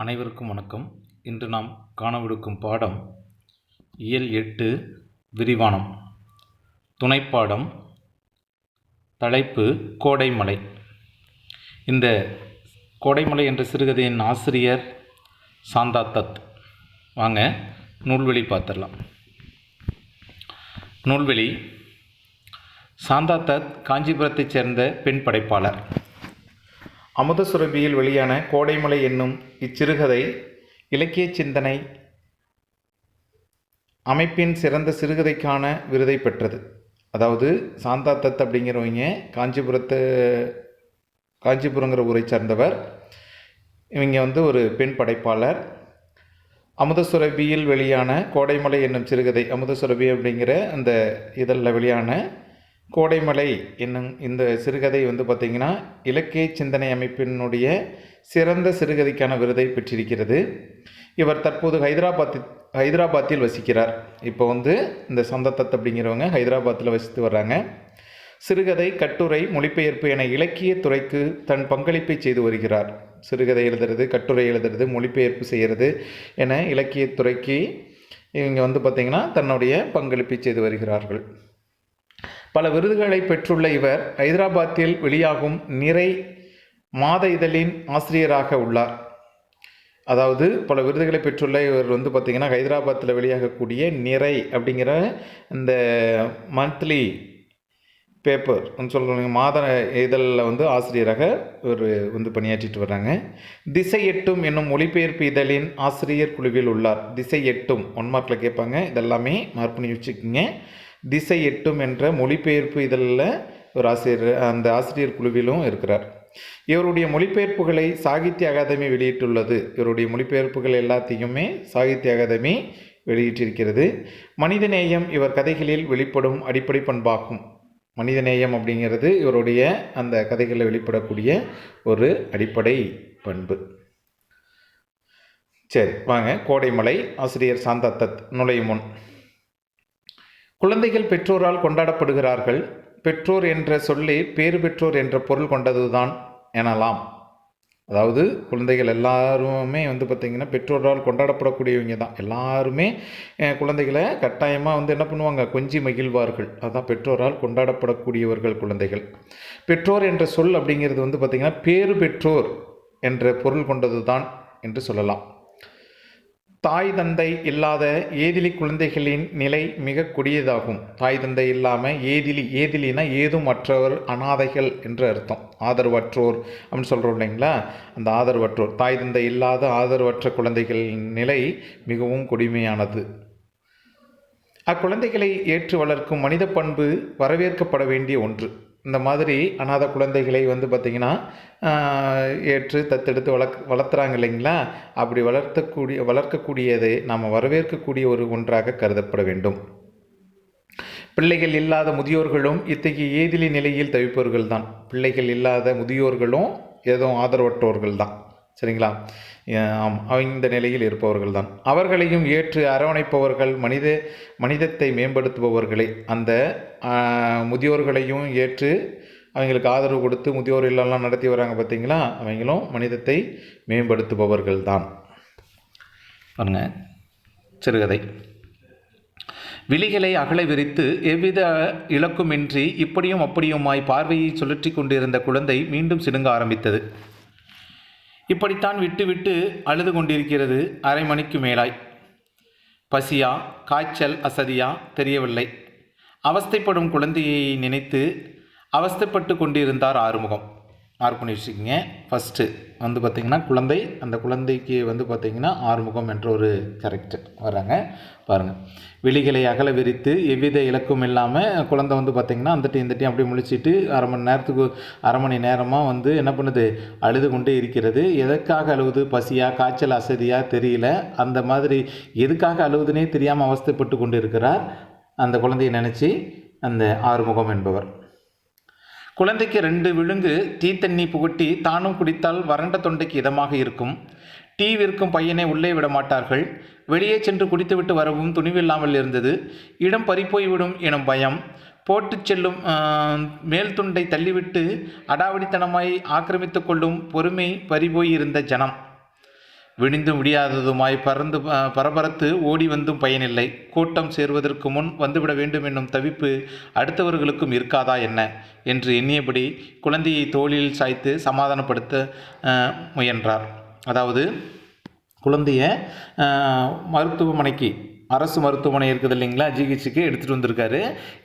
அனைவருக்கும் வணக்கம். இன்று நாம் காணவிருக்கும் பாடம் இயல் எட்டு விரிவானம். துணைப்பாடம் தலைப்பு கோடைமலை. இந்த கோடைமலை என்ற சிறுகதையின் ஆசிரியர் சாந்தா தத் வாங்க நூல்வெளி பார்த்துடலாம். நூல்வெளி. சாந்தா தத் காஞ்சிபுரத்தைச் சேர்ந்த பெண் படைப்பாளர். அமுத சுரபியில் வெளியான கோடைமலை என்னும் இச்சிறுகதை இலக்கிய சிந்தனை அமைப்பின் சிறந்த சிறுகதைக்கான விருதை பெற்றது. அதாவது சாந்தா தத் அப்படிங்கிறவங்க காஞ்சிபுரத்து காஞ்சிபுரங்கிற ஊரை சார்ந்தவர். இவங்க வந்து ஒரு பெண் படைப்பாளர். அமுத சுரபியில் வெளியான கோடைமலை என்னும் சிறுகதை அமுத சுரபி அப்படிங்கிற அந்த இதழில் வெளியான கோடைமலை என்னும் இந்த சிறுகதை வந்து பார்த்திங்கன்னா இலக்கிய சிந்தனை அமைப்பினுடைய சிறந்த சிறுகதைக்கான விருதை பெற்றிருக்கிறது. இவர் தற்போது ஹைதராபாத் ஹைதராபாத்தில் வசிக்கிறார். இப்போ வந்து இந்த சந்தத்தத் அப்படிங்கிறவங்க ஹைதராபாத்தில் வசித்து வர்றாங்க. சிறுகதை கட்டுரை மொழிபெயர்ப்பு என இலக்கிய துறைக்கு தன் பங்களிப்பை செய்து வருகிறார். சிறுகதை எழுதுறது கட்டுரை எழுதுறது மொழிபெயர்ப்பு செய்கிறது என இலக்கியத்துறைக்கு இவங்க வந்து பார்த்திங்கன்னா தன்னுடைய பங்களிப்பை செய்து வருகிறார்கள். பல விருதுகளை பெற்றுள்ள இவர் ஹைதராபாத்தில் வெளியாகும் நிறை மாத இதழின் ஆசிரியராக உள்ளார். அதாவது பல விருதுகளை பெற்றுள்ள இவர் வந்து பார்த்திங்கன்னா ஹைதராபாத்தில் வெளியாகக்கூடிய நிறை அப்படிங்கிற இந்த மந்த்லி பேப்பர் சொல்கிறாங்க மாத இதழில் வந்து ஆசிரியராக இவர் வந்து பணியாற்றிட்டு வர்றாங்க. திசை எட்டும் என்னும் மொழிபெயர்ப்பு இதழின் ஆசிரியர் குழுவில் உள்ளார். திசை எட்டும் ஒன் மார்க்கில் கேட்பாங்க. இதெல்லாமே மார்க் பண்ணி வச்சுக்கோங்க. திசை எட்டும் என்ற மொழிபெயர்ப்பு இதழில் ஒரு ஆசிரியர் அந்த ஆசிரியர் குழுவிலும் இருக்கிறார். இவருடைய மொழிபெயர்ப்புகளை சாகித்ய அகாதமி வெளியிட்டுள்ளது. இவருடைய மொழிபெயர்ப்புகள் எல்லாத்தையுமே சாகித்ய அகாதமி வெளியிட்டிருக்கிறது. மனிதநேயம் இவர் கதைகளில் வெளிப்படும் அடிப்படை பண்பாகும். மனிதநேயம் அப்படிங்கிறது இவருடைய அந்த கதைகளில் வெளிப்படக்கூடிய ஒரு அடிப்படை பண்பு. சரி வாங்க. கோடைமலை ஆசிரியர் சாந்தத்தத் நுழையும் முன். குழந்தைகள் பெற்றோரால் கொண்டாடப்படுகிறார்கள். பெற்றோர் என்ற சொல்லே பேறு பெற்றோர் என்ற பொருள் கொண்டதுதான் எனலாம். அதாவது குழந்தைகள் எல்லாருமே வந்து பார்த்திங்கன்னா பெற்றோரால் கொண்டாடப்படக்கூடியவங்க தான். எல்லாருமே குழந்தைகளை கட்டாயமாக வந்து என்ன பண்ணுவாங்க? கொஞ்சி மகிழ்வார்கள். அதுதான் பெற்றோரால் கொண்டாடப்படக்கூடியவர்கள் குழந்தைகள். பெற்றோர் என்ற சொல் அப்படிங்கிறது வந்து பார்த்திங்கன்னா பேறு பெற்றோர் என்ற பொருள் கொண்டது தான் என்று சொல்லலாம். தாய் தந்தை இல்லாத ஏதிலி குழந்தைகளின் நிலை மிக கொடியதாகும். தாய் தந்தை இல்லாமல் ஏதிலி ஏதிலினா ஏதும் மற்றவர் அனாதைகள் என்று அர்த்தம். ஆதரவற்றோர் அப்படின்னு சொல்கிறோம் இல்லைங்களா? அந்த ஆதரவற்றோர். தாய் தந்தை இல்லாத ஆதரவற்ற குழந்தைகளின் நிலை மிகவும் கொடுமையானது. அக்குழந்தைகளை ஏற்று வளர்க்கும் மனித பண்பு வரவேற்கப்பட வேண்டிய ஒன்று. இந்த மாதிரி அநாத குழந்தைகளை வந்து பார்த்திங்கன்னா ஏற்று தத்தெடுத்து வளர்க் வளர்த்துறாங்க இல்லைங்களா? அப்படி வளர்த்தக்கூடிய வளர்க்கக்கூடியதை நாம் வரவேற்கக்கூடிய ஒரு ஒன்றாக கருதப்பட வேண்டும். பிள்ளைகள் இல்லாத முதியோர்களும் இத்தகைய ஏதிலி நிலையில் தவிப்பவர்கள் தான் பிள்ளைகள் இல்லாத முதியோர்களும் ஏதோ ஆதரவற்றோர்கள் தான் சரிங்களா? இந்த நிலையில் இருப்பவர்கள் தான் அவர்களையும் ஏற்று அரவணைப்பவர்கள் மனித மனிதத்தை மேம்படுத்துபவர்களே. அந்த முதியோர்களையும் ஏற்று அவங்களுக்கு ஆதரவு கொடுத்து முதியோர் இல்லம்லாம் நடத்தி வராங்க பார்த்தீங்களா? அவங்களும் மனிதத்தை மேம்படுத்துபவர்கள் தான் பாருங்க சிறுகதை. விழிகளை அகலை விரித்து எவ்வித இலக்குமின்றி இப்படியும் அப்படியுமாய் பார்வையை சுழற்றி கொண்டிருந்த குழந்தை மீண்டும் சிடுங்க ஆரம்பித்தது. இப்படித்தான் விட்டு விட்டு அழுது கொண்டிருக்கிறது அரை மணிக்கு மேலாய். பசியா காய்ச்சல் அசதியா தெரியவில்லை. அவஸ்தைப்படும் குழந்தையை நினைத்து அவஸ்தைப்பட்டு கொண்டிருந்தார் ஆறுமுகம். மார்க் பண்ணி வச்சுக்கோங்க. ஃபஸ்ட்டு வந்து பார்த்திங்கன்னா குழந்தை அந்த குழந்தைக்கு வந்து பார்த்திங்கன்னா ஆறுமுகம் என்ற ஒரு கேரக்டர் வராங்க பாருங்கள் விழிகளை அகல விரித்து எவ்வித இலக்கும் இல்லாமல் குழந்தை வந்து பார்த்திங்கன்னா அந்தட்டி இந்தட்டி அப்படி முழிச்சிட்டு அரை மணி நேரத்துக்கு அரை மணி நேரமாக வந்து என்ன பண்ணுது? அழுது கொண்டே இருக்கிறது. எதற்காக அழுவுது? பசியாக காய்ச்சல்? அசதியாக தெரியல. அந்த மாதிரி எதுக்காக அழுவுதுனே தெரியாமல் அவஸ்தைப்பட்டு கொண்டு இருக்கிறார் அந்த குழந்தையை நினச்சி அந்த ஆறுமுகம் என்பவர். குழந்தைக்கு ரெண்டு விழுங்கு டீ தண்ணி புகட்டி தானும் குடித்தால் வறண்ட தொண்டைக்கு இதமாக இருக்கும். டீ விற்கும் பையனை உள்ளே விட மாட்டார்கள். வெளியே சென்று குடித்துவிட்டு வரவும் துணிவில்லாமல் இருந்தது. இடம் பறிப்போய்விடும் எனும் பயம். போட்டு செல்லும் மேல் துண்டை தள்ளிவிட்டு அடாவடித்தனமாய் ஆக்கிரமித்து கொள்ளும் பொறுமை பறிபோய் இருந்த ஜனம். விடிந்தும் விடியாததுமாய் பறந்து பரபரத்து ஓடி வந்தும் பயனில்லை. கூட்டம் சேர்வதற்கு முன் வந்துவிட வேண்டும் என்னும் தவிப்பு அடுத்தவர்களுக்கும் இருக்காதா என்ன? என்று எண்ணியபடி குழந்தையை தோளில் சாய்த்து சமாதானப்படுத்த முயன்றார். அதாவது குழந்தைய மருத்துவமனைக்கு அரசு மருத்துவமனை இருக்குது இல்லைங்களா? ஜிஹெச்சுக்கு எடுத்துகிட்டு வந்திருக்காரு.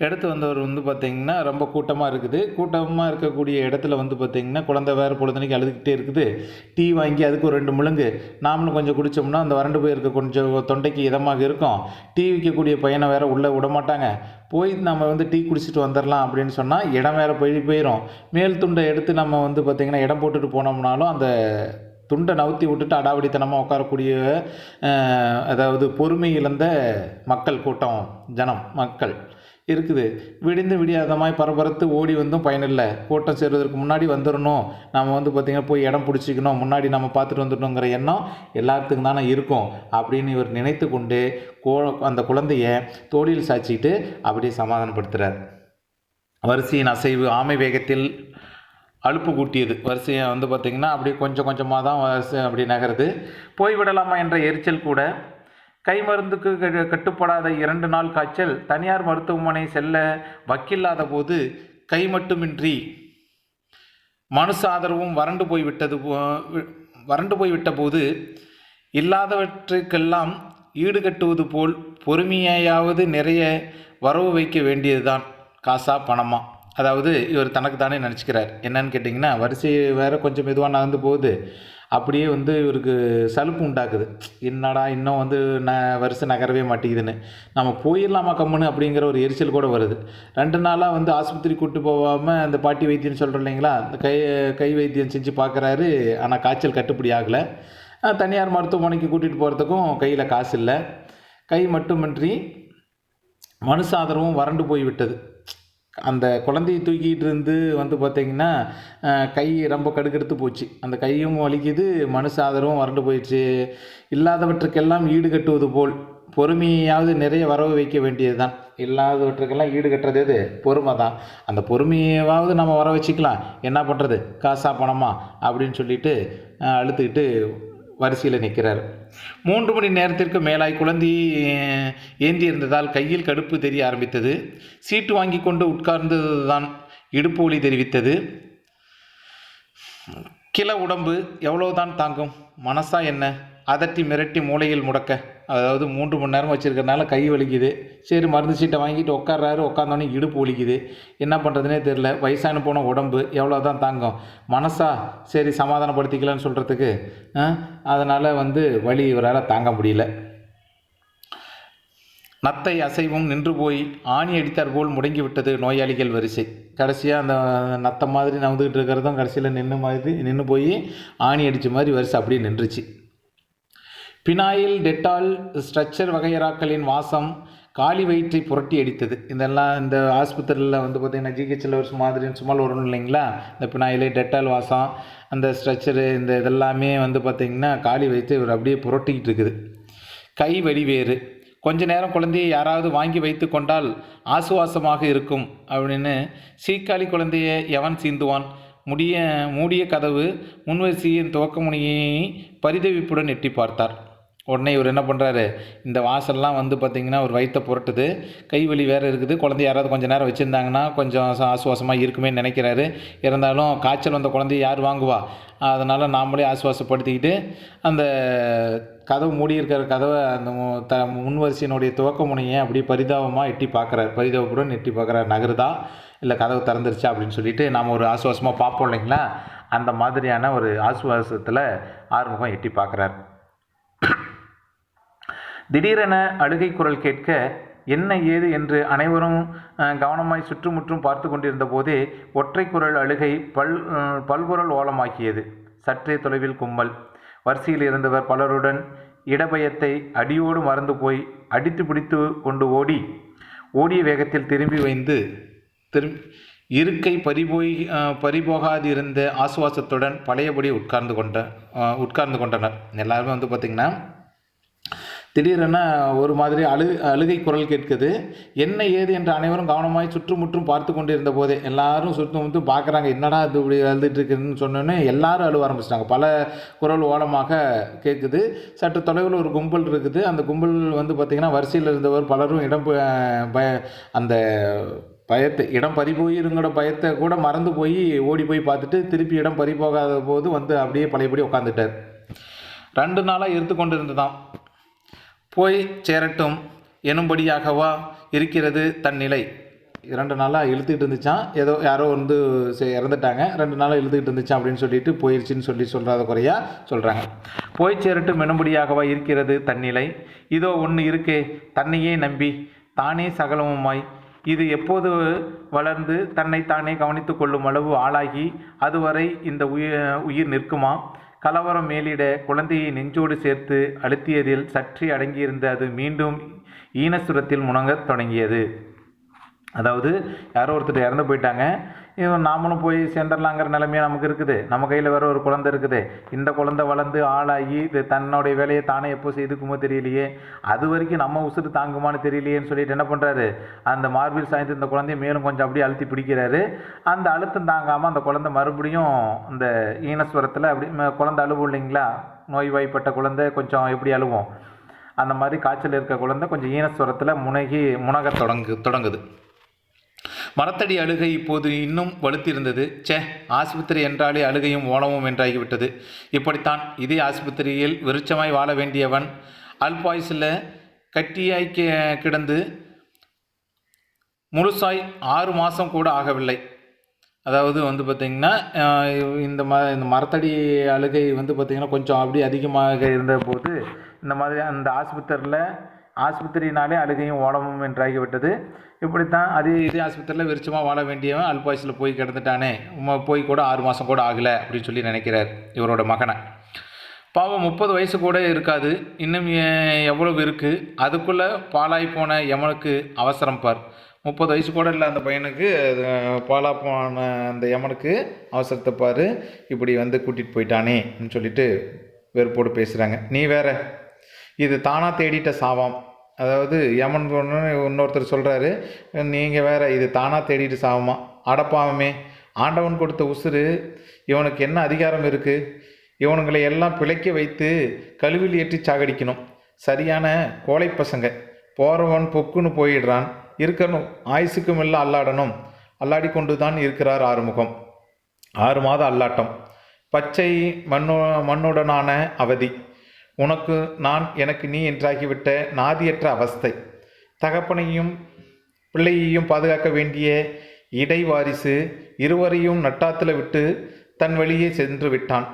எடுத்து வந்தவர் வந்து பார்த்திங்கன்னா ரொம்ப கூட்டமாக இருக்குது. கூட்டமாக இருக்கக்கூடிய இடத்துல வந்து பார்த்திங்கன்னா குழந்தை வேறு பொழுதுனைக்கு அழுதுகிட்டே இருக்குது. டீ வாங்கி அதுக்கு ஒரு ரெண்டு முழுங்கு. நாமளும் கொஞ்சம் குடித்தோம்னா அந்த வறண்டு போயிருக்க. கொஞ்சம் தொண்டைக்கு இதமாக இருக்கும். டீ விற்கக்கூடிய பையனை வேறு உள்ளே விட மாட்டாங்க. போய் நம்ம வந்து டீ குடிச்சிட்டு வந்துடலாம் அப்படின்னு சொன்னால் இடம் வேற போய் போயிடும் மேல் துண்டை எடுத்து நம்ம வந்து பார்த்திங்கன்னா இடம் போட்டுட்டு போனோம்னாலும் அந்த துண்டை நவுத்தி விட்டுட்டு அடாவடித்தனமாக உட்காரக்கூடிய அதாவது பொறுமை இழந்த மக்கள் கூட்டம் ஜனம் மக்கள் இருக்குது. விடிந்து விடியாதமாய் பரபரத்து ஓடி வந்தும் பயனில்லை. கூட்டம் சேர்வதற்கு முன்னாடி வந்துடணும் நம்ம வந்து பார்த்திங்கன்னா போய் இடம் பிடிச்சிக்கணும். முன்னாடி நம்ம பார்த்துட்டு வந்துடணுங்கிற எண்ணம் எல்லாத்துக்கும் தானே இருக்கும். அப்படின்னு இவர் நினைத்து கொண்டு கோ அந்த குழந்தைய தோழியில் சாய்ச்சிட்டு அப்படியே சமாதானப்படுத்துகிறார் வரிசையின் அசைவு ஆமை வேகத்தில் அலுப்பு கூட்டியது. வரிசையை வந்து பார்த்திங்கன்னா அப்படியே கொஞ்சம் கொஞ்சமாக தான் வரிசை அப்படி நகருது. போய்விடலாமா என்ற எரிச்சல் கூட. கை மருந்துக்கு க- கட்டுப்படாத இரண்டு நாள் காய்ச்சல். தனியார் மருத்துவமனை செல்ல வக்கில்லாத போது கை மட்டுமின்றி மனுஷ ஆதரவும் வறண்டு போய்விட்டது போ- வறண்டு போய்விட்ட போது இல்லாதவற்றுக்கெல்லாம் ஈடுகட்டுவது போல் பொறுமையாவது நிறைய வரவு வைக்க வேண்டியதுதான். காசா பணமா? அதாவது இவர் தனக்கு தானே நினச்சிக்கிறார் என்னன்னு கேட்டிங்கன்னா வரிசை வேறு கொஞ்சம் மெதுவாக நகர்ந்து போகுது. அப்படியே வந்து இவருக்கு சலுப்பு உண்டாக்குது. என்னடா இன்னும் வந்து ந வரிசை நகரவே மாட்டேங்குதுன்னு. நம்ம போயிடலாமா கம்முன்னு அப்படிங்கிற ஒரு எரிச்சல் கூட வருது. ரெண்டு நாளாக வந்து ஆஸ்பத்திரி கூட்டு போகாமல் அந்த பாட்டி வைத்தியம்னு சொல்கிறோம் இல்லைங்களா? அந்த கை கை வைத்தியம் செஞ்சு பார்க்குறாரு ஆனால் காய்ச்சல் கட்டுப்படி ஆகலை. தனியார் மருத்துவமனைக்கு கூட்டிகிட்டு போகிறதுக்கும் கையில் காசு இல்லை. கை மட்டுமின்றி மனுசாதரவும் வறண்டு வறண்டு போய்விட்டது. அந்த குழந்தையை தூக்கிட்டு இருந்து வந்து பார்த்திங்கன்னா கை ரொம்ப கடுக்கெடுத்து போச்சு. அந்த கையும் வலிக்குது மனுஷ ஆதரவும் வறண்டு போயிடுச்சு. இல்லாதவற்றுக்கெல்லாம் ஈடு கட்டுவது போல். பொறுமையாவது நிறைய வரவு வைக்க வேண்டியது தான் இல்லாதவற்றுக்கெல்லாம் ஈடுகட்டுறது எது? பொறுமை தான் அந்த பொறுமையாவது நம்ம வர வச்சுக்கலாம். என்ன பண்ணுறது காசா பணமா? அப்படின்னு சொல்லிட்டு அழுத்துக்கிட்டு வரிசையில் நிற்கிறார் மூன்று மணி நேரத்திற்கு மேலாய் குழந்தை ஏந்தி இருந்ததால் கையில் கடுப்பு தெரிய ஆரம்பித்தது. சீட்டு வாங்கி கொண்டு உட்கார்ந்ததுதான் இடுப்பு ஒளி தெரிவித்தது. கிள உடம்பு எவ்வளோதான் தாங்கும்? மனசா என்ன? அதட்டி மிரட்டி மூளையில் முடக்க. அதாவது மூன்று மணி நேரம் வச்சுருக்கறனால கை வலிக்குது. சரி மருந்து சீட்டை வாங்கிட்டு உட்கார்றாரு. உட்காந்தோடனே இடுப்பு வலிக்குது. என்ன பண்ணுறதுனே தெரில வயசான போன உடம்பு எவ்வளோ தான் தாங்கும். மனசா? சரி சமாதானப்படுத்திக்கலாம்னு சொல்கிறதுக்கு அதனால் வந்து வலி இவரால் தாங்க முடியல. நத்தை அசைவும் நின்று போய் ஆணி அடித்தார் போல் முடங்கிவிட்டது நோயாளிகள் வரிசை. கடைசியாக அந்த நத்தை மாதிரி நவுந்துக்கிட்டு இருக்கிறதும் கடைசியில் நின்று மாதிரி நின்று போய் ஆணி அடித்த மாதிரி வரிசை அப்படியே நின்றுச்சு. பினாயில் டெட்டால் ஸ்ட்ரக்சர் வகையறாக்களின் வாசம் காலி வயிற்றை புரட்டி அடித்தது. இதெல்லாம் இந்த ஆஸ்பத்திரியில் வந்து பார்த்திங்கன்னா ஜிஹெச்சில் ஒரு மாதிரி சும்மா வரும் இல்லைங்களா? இந்த பினாயிலே டெட்டால் வாசம் அந்த ஸ்ட்ரக்சரு இந்த இதெல்லாமே வந்து பார்த்திங்கன்னா காலி வயிற்று இவர் அப்படியே புரட்டிக்கிட்டு இருக்குது. கை வடிவேறு கொஞ்ச நேரம் குழந்தையை யாராவது வாங்கி வைத்து கொண்டால் ஆசுவாசமாக இருக்கும் அப்படின்னு சீக்காளி குழந்தையை எவன் சீந்துவான்? முடிய மூடிய கதவு முன்வரிசையின் துவக்க முனையை பரிதவிப்புடன் எட்டி பார்த்தார். உடனே இவர் என்ன பண்ணுறாரு இந்த வாசல்லாம் வந்து பார்த்திங்கன்னா ஒரு வயிற்ற புரட்டுது. கை வலி வேறு இருக்குது. குழந்தை யாராவது கொஞ்சம் நேரம் வச்சுருந்தாங்கன்னா கொஞ்சம் ஆசுவாசமாக இருக்குமே நினைக்கிறாரு. இருந்தாலும் காய்ச்சல் வந்த குழந்தைய யார் வாங்குவா? அதனால் நாமளே ஆசுவாசப்படுத்திக்கிட்டு அந்த கதவு மூடி இருக்கிற கதவை அந்த த முன்வரிசையினுடைய துவக்க முனையை அப்படியே பரிதாபமாக எட்டி பார்க்குறாரு பரிதாபத்துடன் எட்டி பார்க்குறாரு நகருதா? இல்லை கதவு திறந்துருச்சா அப்படின்னு சொல்லிட்டு நாம் ஒரு ஆசுவாசமாக பார்ப்போம் இல்லைங்களா? அந்த மாதிரியான ஒரு ஆசுவாசத்தில் ஆறுமுகம் எட்டி பார்க்குறாரு திடீரென அழுகை குரல் கேட்க என்ன ஏது? என்று அனைவரும் கவனமாய் சுற்றுமுற்றும் பார்த்து கொண்டிருந்த போதே ஒற்றை குரல் அழுகை பல் பல்குரல் ஓலமாக்கியது சற்றே தொலைவில் கும்பல். வரிசையில் இருந்தவர் பலருடன் இடபயத்தை அடியோடு மறந்து போய் அடித்து பிடித்து கொண்டு ஓடி ஓடிய வேகத்தில் திரும்பி வைந்து திரும்பி இருக்கை பறிபோய் பறிபோகாதிருந்த ஆசுவாசத்துடன் பழையபடி உட்கார்ந்து கொண்ட உட்கார்ந்து கொண்டனர். எல்லாருமே வந்து பார்த்திங்கன்னா திடீரென ஒரு மாதிரி அழு அழுகை குரல் கேட்குது. என்ன ஏது என்று அனைவரும் கவனமாய் சுற்றுமுற்றும் பார்த்து கொண்டிருந்த போதே எல்லாரும் சுற்றுமுற்றும் பார்க்குறாங்க. என்னடா இது இப்படி அழுதுட்டு இருக்குன்னு சொன்னோன்னே எல்லாரும் அழுவ ஆரம்பிச்சிட்டாங்க. பல குரல் ஓலமாக கேட்குது. சற்று தொலைவில் ஒரு கும்பல் இருக்குது. அந்த கும்பல் வந்து பார்த்திங்கன்னா வரிசையில் இருந்தவர் பலரும் இடம் பய அந்த பயத்தை இடம் பறி போயிருங்கிற பயத்தை கூட மறந்து போய் ஓடி போய் பார்த்துட்டு திருப்பி இடம் பறி போகாத போது வந்து அப்படியே பழையபடி உட்காந்துட்டார் ரெண்டு நாளாக இருந்து கொண்டிருந்ததாம். போய் சேரட்டும் எனும்படியாகவா இருக்கிறது தன் நிலை. ரெண்டு நாளாக இழுத்துக்கிட்டு இருந்துச்சான் ஏதோ யாரோ வந்து சே- இறந்துட்டாங்க. ரெண்டு நாளாக இழுத்துக்கிட்டு இருந்துச்சான் அப்படின்னு சொல்லிட்டு போயிடுச்சின்னு சொல்லி சொல்கிறாத குறையா சொல்கிறாங்க போய் சேரட்டும் எனும்படியாகவா இருக்கிறது தன்னிலை இதோ ஒன்று இருக்கே தன்னையே நம்பி தானே சகலமுமாய். இது எப்போது வளர்ந்து தன்னை தானே கவனித்துக் கொள்ளும் அளவு ஆளாகி அதுவரை இந்த உயிர் உயிர் நிற்குமா? கலவரம் மேலிட குழந்தையை நெஞ்சோடு சேர்த்து அழுத்தியதில் சற்றே அடங்கியிருந்த அது மீண்டும் ஈனசுரத்தில் முணங்கத் தொடங்கியது. அதாவது யாரோ ஒருத்தர் இறந்து போயிட்டாங்க. நாமளும் போய் சேர்ந்துடலாங்கிற நிலைமையே நமக்கு இருக்குது. நம்ம கையில் வேற ஒரு குழந்தை இருக்குது. இந்த குழந்தை வளர்ந்து ஆளாகி இது தன்னுடைய வேலையை தானே எப்போ செய்துக்குமோ தெரியலையே. அது வரைக்கும் நம்ம உசுறு தாங்குமான்னு தெரியலையேன்னு சொல்லிட்டு என்ன பண்ணுறாரு அந்த மார்பில் சாய்ந்து இந்த குழந்தைய மேலும் கொஞ்சம் அப்படியே அழுத்தி பிடிக்கிறாரு. அந்த அழுத்தம் தாங்காமல் அந்த குழந்தை மறுபடியும் இந்த ஈனஸ்வரத்தில் அப்படி ம- குழந்தை அழுவும் இல்லைங்களா? நோய்வாய்ப்பட்ட குழந்தை கொஞ்சம் எப்படி அழுவோம்? அந்த மாதிரி காய்ச்சல் இருக்க குழந்தை கொஞ்சம் ஈனஸ்வரத்தில் முனகி முனக தொடங்கு தொடங்குது. மரத்தடி அழுகை இப்போது இன்னும் வலுத்திருந்தது. ச்சே ஆஸ்பத்திரி என்றாலே அழுகையும் ஓலமும் என்றாகிவிட்டது. இப்படித்தான் இதே ஆஸ்பத்திரியில் விருட்சமாய் வாழ வேண்டியவன் அல்பாயுசில் கட்டியாய் கிடந்து முழுசாய் ஆறு மாதம் கூட ஆகவில்லை. அதாவது வந்து பார்த்திங்கன்னா இந்த ம இந்த மரத்தடி அழுகை வந்து பார்த்திங்கன்னா கொஞ்சம் அப்படி அதிகமாக இருந்தபோது இந்த மாதிரி அந்த ஆஸ்பத்திரியில் ஆஸ்பத்திரினாலே அழுகையும் ஓடமும் என்றாகிவிட்டது. இப்படித்தான் அதே இதே ஆஸ்பத்திரியில் விருச்சமாக வாழ வேண்டியவன் அல்பாயுசில் போய் கிடந்துட்டானே. போய் கூட ஆறு மாதம் கூட ஆகலை அப்படின்னு சொல்லி நினைக்கிறார் இவரோட மகனை. பாவம் முப்பது வயசு கூட இருக்காது. இன்னும் எவ்வளவு இருக்குது அதுக்குள்ளே பாலாய் போன யமனுக்கு அவசரம் பார். முப்பது வயசு கூட இல்லை அந்த பையனுக்கு அது, பாலா போன அந்த யமனுக்கு அவசரத்தை பார். இப்படி வந்து கூட்டிகிட்டு போயிட்டானேன்னு சொல்லிட்டு வெறுப்போடு பேசுகிறாங்க நீ வேற இது தானாக தேடிட்ட சாவாம். அதாவது யமன் ஒன்று இன்னொருத்தர் சொல்கிறாரு நீங்கள் வேறு இது தானாக தேடிட்டு சாவமா? அடப்பாவமே ஆண்டவன் கொடுத்த உசுறு இவனுக்கு என்ன அதிகாரம் இருக்குது இவனுங்களை எல்லாம் பிழைக்க வைத்து கழுவில் ஏற்றி சாகடிக்கணும். சரியான கோழை பசங்க. போகிறவன் பொக்குன்னு போயிடுறான். இருக்கணும். ஆயுசுக்கும் இல்லை அல்லாடணும். அல்லாடி கொண்டு தான் இருக்கிறார் ஆறுமுகம். ஆறு மாத அல்லாட்டம். பச்சை மண்ணு மண்ணுடனான அவதி. உனக்கு நான் எனக்கு நீ என்றாகிவிட்ட நாதியற்ற அவஸ்தை. தகப்பனையும் பிள்ளையையும் பாதுகாக்க வேண்டிய இடைவாரிசு இருவரையும் நட்டாத்தில் விட்டு தன் வழியே சென்று விட்டான்.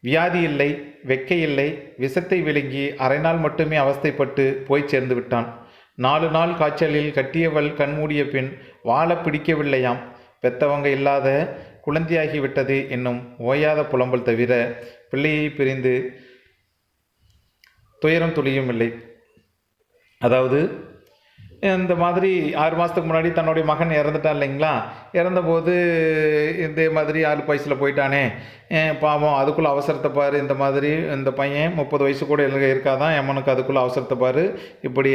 வியாதி இல்லை வெக்கை இல்லை விஷத்தை விழுங்கி அரை நாள் மட்டுமே அவஸ்தைப்பட்டு போய் சேர்ந்து விட்டான். நாலு நாள் காய்ச்சலில் கட்டியவள் கண்மூடிய பின் வாழ பிடிக்கவில்லையாம். பெத்தவங்க இல்லாத குழந்தையாகிவிட்டது என்னும் ஓயாத புலம்பல் தவிர பிள்ளையை பிரிந்து துயரம் துளியும் இல்லை. அதாவது இந்த மாதிரி ஆறு மாதத்துக்கு முன்னாடி தன்னுடைய மகன் இறந்துட்டான் இல்லைங்களா? இறந்தபோது இந்த மாதிரி ஆறு வயசில் போயிட்டானே. பாவம் அதுக்குள்ளே அவசரத்தை பாரு இந்த மாதிரி இந்த பையன் முப்பது வயசு கூட இருக்காதான் எம்மனுக்கு அதுக்குள்ளே அவசரத்தை பாரு இப்படி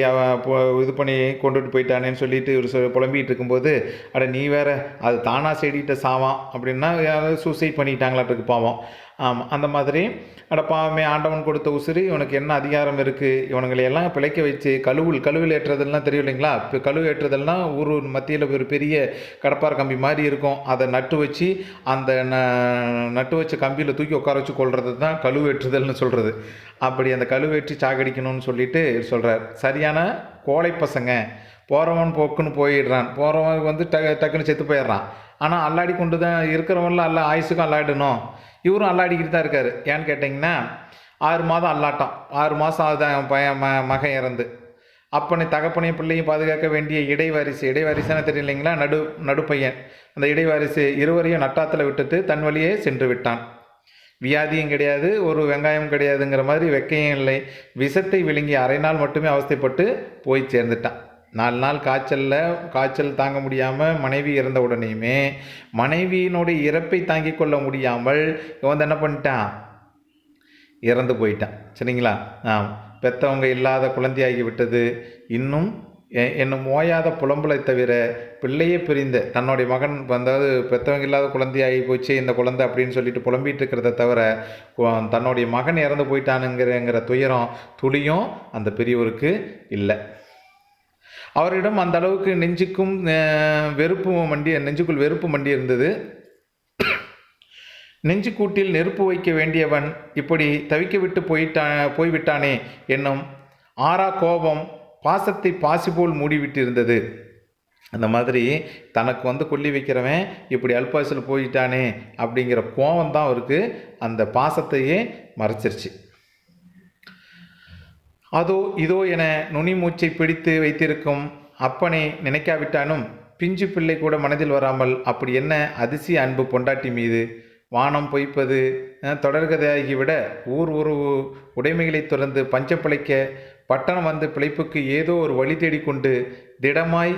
இது பண்ணி கொண்டுட்டு போயிட்டானேன்னு சொல்லிட்டு இவர் புலம்பிகிட்டு இருக்கும்போது அட நீ வேற அது தானாக செடிகிட்ட சாவான் அப்படின்னா யாராவது சூசைட் பண்ணிட்டாங்களாட்டுக்கு பாவம். ஆமாம் அந்த மாதிரி. அட பாவமே ஆண்டவன் கொடுத்த உசுறு இவனுக்கு என்ன அதிகாரம் இருக்குது இவனுங்களை எல்லாம் பிழைக்க வச்சு கழுவுல் கழுவில் ஏற்றுறதுலாம் தெரியும் இல்லைங்களா? இப்போ கழுவு ஏற்றுதல்னா ஊர் மத்தியில் ஒரு பெரிய கடப்பார் கம்பி மாதிரி இருக்கும். அதை நட்டு வச்சு அந்த ந- நட்டு வச்ச கம்பியில் தூக்கி உட்கார வச்சு கொள்வது தான் கழுவு ஏற்றுதல்னு சொல்கிறது அப்படி அந்த கழுவேற்றி சாகடிக்கணும்னு சொல்லிட்டு சொல்கிறார் சரியான கோழை பசங்க. போகிறவன் போக்குன்னு போயிடுறான். போகிறவன் வந்து டக்கு டக்குன்னு செத்து போயிடுறான். ஆனால் அல்லாடி கொண்டு தான் இருக்கிறவன்லாம் அல்ல ஆயுசுக்கும் அல்லாடணும். இவரும் அல்லாடிக்கிட்டு தான் இருக்கார். ஏன்னு கேட்டிங்கன்னா ஆறு மாதம் அல்லாட்டம் ஆறு மாதம் ஆகுது அவன் பையன் ம மகன் இறந்து. அப்பனை தகப்பனையும் பிள்ளையும் பாதுகாக்க வேண்டிய இடைவாரிசு இடைவாரிசுன்னு தெரியலைங்களா நடு நடுப்பையன் அந்த இடைவாரிசு இருவரையும் நட்டாத்தில் விட்டுட்டு தன் வழியே சென்று விட்டான். வியாதியும் கிடையாது ஒரு வெங்காயம் கிடையாதுங்கிற மாதிரி வெக்கையும் இல்லை. விஷத்தை விழுங்கி அரை நாள் மட்டுமே அவஸ்தைப்பட்டு போய் சேர்ந்துட்டான். நாலு நாள் காய்ச்சலில் காய்ச்சல் தாங்க முடியாமல் மனைவி இறந்த உடனேயுமே மனைவியினுடைய இறப்பை தாங்கிக் கொள்ள முடியாமல் இவன் வந்து என்ன பண்ணிட்டான்? இறந்து போயிட்டான். சரிங்களா? ஆ பெத்தவங்க இல்லாத குழந்தையாகி விட்டது. இன்னும் என்னும் ஓயாத புலம்பலை தவிர பிள்ளையே பிரிந்த தன்னுடைய மகன் அதாவது பெத்தவங்க இல்லாத குழந்தையாகி போச்சு இந்த குழந்தை அப்படின்னு சொல்லிட்டு புலம்பிட்டு இருக்கிறத தவிர தன்னுடைய மகன் இறந்து போயிட்டானுங்கிறங்கிற துயரம் துளியும் அந்த பெரியவருக்கு இல்லை. அவரிடம் அந்த அளவுக்கு நெஞ்சுக்கும் வெறுப்பு மண்டி நெஞ்சுக்குள் வெறுப்பு மண்டி இருந்தது. நெஞ்சுக்கூட்டில் நெருப்பு வைக்க வேண்டியவன் இப்படி தவிக்க விட்டு போயிட்டா போய்விட்டானே என்னும் ஆறா கோபம் பாசத்தை பாசி போல் மூடிவிட்டு இருந்தது அந்த மாதிரி தனக்கு வந்து கொல்லி வைக்கிறவன் இப்படி அல்பாசில் போயிட்டானே அப்படிங்கிற கோபம் தான் அவருக்கு அந்த பாசத்தையே மறைச்சிருச்சு. அதோ இதோ என நுனி மூச்சை பிடித்து வைத்திருக்கும் அப்பனை நினைக்காவிட்டாலும் பிஞ்சு பிள்ளை கூட மனதில் வராமல் அப்படி என்ன அதிசய அன்பு பொண்டாட்டி மீது வானம் பொய்ப்பது தொடர்கதையாகிவிட ஊர் உறவு உடைமைகளை துறந்து பஞ்சம் பிழைக்க பட்டணம் வந்து பிழைப்புக்கு ஏதோ ஒரு வழி தேடிக்கொண்டு திடமாய்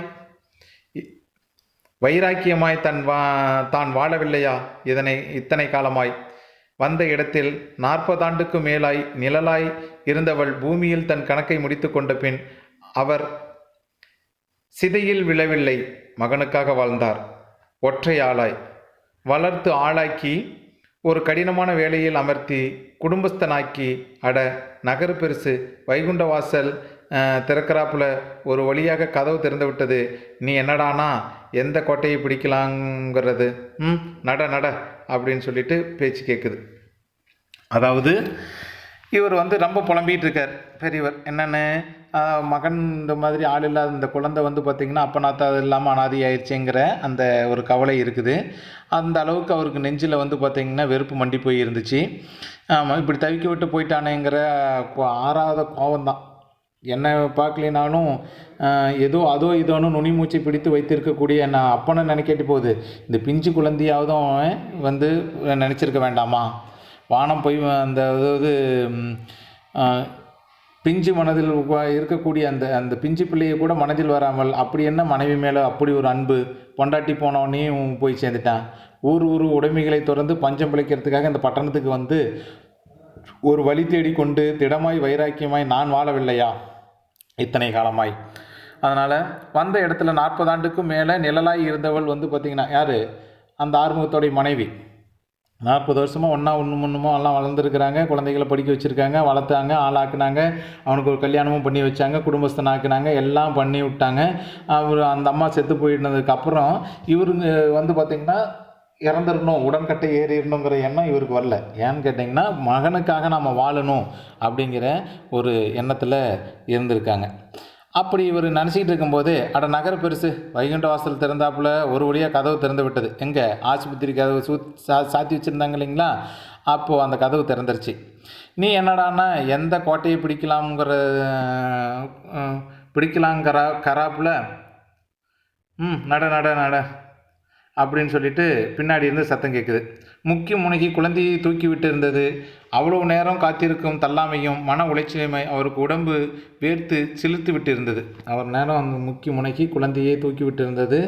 வைராக்கியமாய் தன் வா தான் வாழவில்லையா? இதனை இத்தனை காலமாய். வந்த இடத்தில் நாற்பதாண்டுக்கு மேலாய் நிழலாய் இருந்தவள் பூமியில் தன் கணக்கை முடித்து கொண்ட பின் அவர் சிதையில் விழவில்லை மகனுக்காக வாழ்ந்தார். ஒற்றை ஆளாய். வளர்த்து ஆளாக்கி ஒரு கடினமான வேலையில் அமர்த்தி குடும்பஸ்தனாக்கி அட நகர் பெருசு வைகுண்ட வாசல் திறக்கிறாப்புல ஒரு வழியாக கதவு திறந்து விட்டது நீ என்னடானா எந்த கோட்டையை பிடிக்கலாங்கிறது? ம் நட நட அப்படின்னு சொல்லிட்டு பேச்சு கேட்குது அதாவது இவர் வந்து ரொம்ப புலம்பிகிட்டு இருக்கார் பெரியவர் என்னென்னு? மகன் இந்த மாதிரி ஆள் இல்லாத இந்த குழந்தை வந்து பார்த்திங்கன்னா அப்பனாத்தா இல்லாமல் அனாதி ஆயிடுச்சுங்கிற அந்த ஒரு கவலை இருக்குது. அந்த அளவுக்கு அவருக்கு நெஞ்சில் வந்து பார்த்திங்கன்னா வெறுப்பு மண்டி போய் இருந்துச்சு இப்படி தவிக்க விட்டு போயிட்டானேங்கிற கோ- ஆறாத கோவம் தான் என்னை பார்க்கலினாலும் ஏதோ அதோ இதோன்னு நுனி மூச்சை பிடித்து வைத்திருக்கக்கூடிய நான் அப்பனை நினைக்கட்டு போகுது. இந்த பிஞ்சு குழந்தையாவதும் அவன் வந்து நினச்சிருக்க வேண்டாமா? வானம் போய் அந்த அதாவது பிஞ்சு மனதில் இருக்கக்கூடிய அந்த அந்த பிஞ்சு பிள்ளையை கூட மனதில் வராமல் அப்படி என்ன மனைவி மேலே அப்படி ஒரு அன்பு? பொண்டாட்டி போனவனே போய் சேர்ந்துட்டான். ஊர் ஊர் உடைமைகளை திறந்து பஞ்சம் பிழைக்கிறதுக்காக இந்த பட்டணத்துக்கு வந்து ஒரு வழி தேடிக்கொண்டு திடமாய் வைராக்கியமாய் நான் வாழவில்லையா? இத்தனை காலமாய். அதனால் வந்த இடத்துல நாற்பது ஆண்டுக்கும் மேலே நிழலாய் இருந்தவள் வந்து பார்த்திங்கன்னா யார்? அந்த ஆறுமுகத்தோடைய மனைவி. நாற்பது வருஷமாக ஒன்றா ஒன்று முன்னுமோ எல்லாம் வளர்ந்துருக்குறாங்க. குழந்தைகளை படிக்க வச்சுருக்காங்க வளர்த்தாங்க ஆளாக்குனாங்க. அவனுக்கு ஒரு கல்யாணமும் பண்ணி வச்சாங்க குடும்பஸ்தனாக்குனாங்க எல்லாம் பண்ணி விட்டாங்க. அவர் அந்த அம்மா செத்து போயிட்டதுக்கப்புறம் இவருங்க வந்து பார்த்திங்கன்னா இறந்துடணும் உடன்கட்டை ஏறிடணுங்கிற எண்ணம் இவருக்கு வரல. ஏன்னு கேட்டிங்கன்னா மகனுக்காக நாம் வாழணும் அப்படிங்கிற ஒரு எண்ணத்தில் இருந்திருக்காங்க. அப்படி இவர் நினச்சிக்கிட்டு இருக்கும்போது அட நகர பெருசு வைகுண்ட வாசல் திறந்தாப்புல ஒரு வழியாக கதவு திறந்து விட்டது. எங்கே? ஆஸ்பத்திரி கதவு சூ சா சாத்தி வச்சுருந்தாங்க இல்லைங்களா? அப்போது அந்த கதவு திறந்துருச்சு. நீ என்னடானா எந்த கோட்டையை பிடிக்கலாம்ங்கிற பிடிக்கலாங்கிற கராப்பில்? ம் நட நட நட. அப்படின்னு சொல்லிட்டு பின்னாடி இருந்து சத்தம் கேட்குது முக்கிய முனகி குழந்தையை தூக்கி விட்டு இருந்தது. அவ்வளவு நேரம் காத்திருக்கும் தள்ளாமையும் மன உளைச்சலுமை அவருக்கு உடம்பு வேர்த்து சிலுத்து விட்டு இருந்தது. அவர் நேரம் அந்த முக்கிய முனகி குழந்தையை தூக்கி விட்டு இருந்தது.